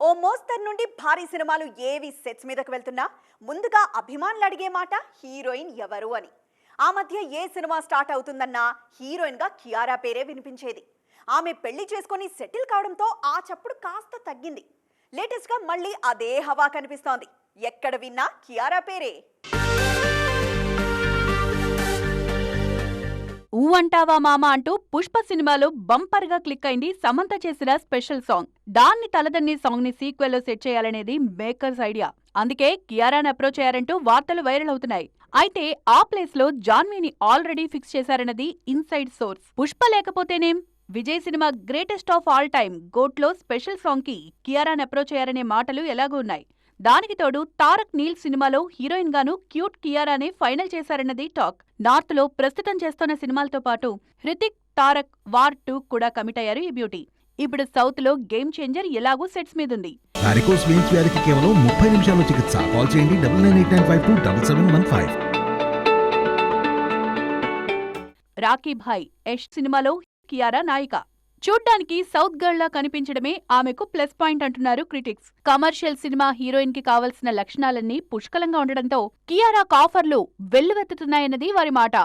ఓ మోస్తరు నుండి భారీ సినిమాలు ఏవి సెట్స్ మీదకు వెళ్తున్నా? ముందుగా అభిమానులు అడిగే మాట హీరోయిన్ ఎవరు అని. ఆ మధ్య ఏ సినిమా స్టార్ట్ అవుతుందన్నా హీరోయిన్గా కియారా పేరే వినిపించేది. ఆమె పెళ్ళి చేసుకొని సెటిల్ కావడంతో ఆ చప్పుడు కాస్త తగ్గింది. లేటెస్ట్గా మళ్ళీ అదే హవా కనిపిస్తోంది. ఎక్కడ విన్నా కియారా పేరే. అంటావా మామ అంటూ పుష్ప సినిమాలో బంపర్గా క్లిక్ అయింది సమంత చేసిన స్పెషల్ సాంగ్. దాన్ని తలదన్ని సాంగ్ని సీక్వెల్లో సెట్ చేయాలనేది మేకర్స్ ఐడియా. అందుకే కియారాన్ అప్రోచ్ అయ్యారంటూ వార్తలు వైరల్ అవుతున్నాయి. అయితే ఆ ప్లేస్లో జాన్వీని ఆల్రెడీ ఫిక్స్ చేశారన్నది ఇన్సైడ్ సోర్స్. పుష్ప లేకపోతేనేం? Vijay cinema greatest of all time. గోట్లో స్పెషల్ సాంగ్కి కియారాన్ అప్రోచ్ అయ్యారనే మాటలు ఎలాగూ ఉన్నాయి. దానికి తోడు తారక్ నీల్ సినిమాలో హీరోయిన్ గాను క్యూట్ కియారానే ఫైనల్ చేశారన్నది టాక్. నార్త్లో ప్రస్తుతం చేస్తున్న సినిమాలతో పాటు హృతిక్ తారక్ వార్ టూ కూడా కమిట్ అయ్యారు ఈ బ్యూటీ. ఇప్పుడు సౌత్లో గేమ్ చేంజర్ ఎలాగూ సెట్స్ మీదుంది. వారికోస్ వెయిన్స్ వ్యాధికి కేవలం ముప్పై నిమిషాల్లో చికిత్స. కాల్ చేయండి double nine eight nine five two double seven one five. Rocky Bhai Yash సినిమాలో కియారా నాయిక. చూడ్డానికి సౌత్ గర్ల్ లా కనిపించడమే ఆమెకు ప్లస్ పాయింట్ అంటున్నారు క్రిటిక్స్. కమర్షియల్ సినిమా హీరోయిన్కి కావలసిన లక్షణాలన్నీ పుష్కలంగా ఉండడంతో కియారా కాఫర్లు వెల్లువెత్తుతున్నాయన్నది వారి మాట.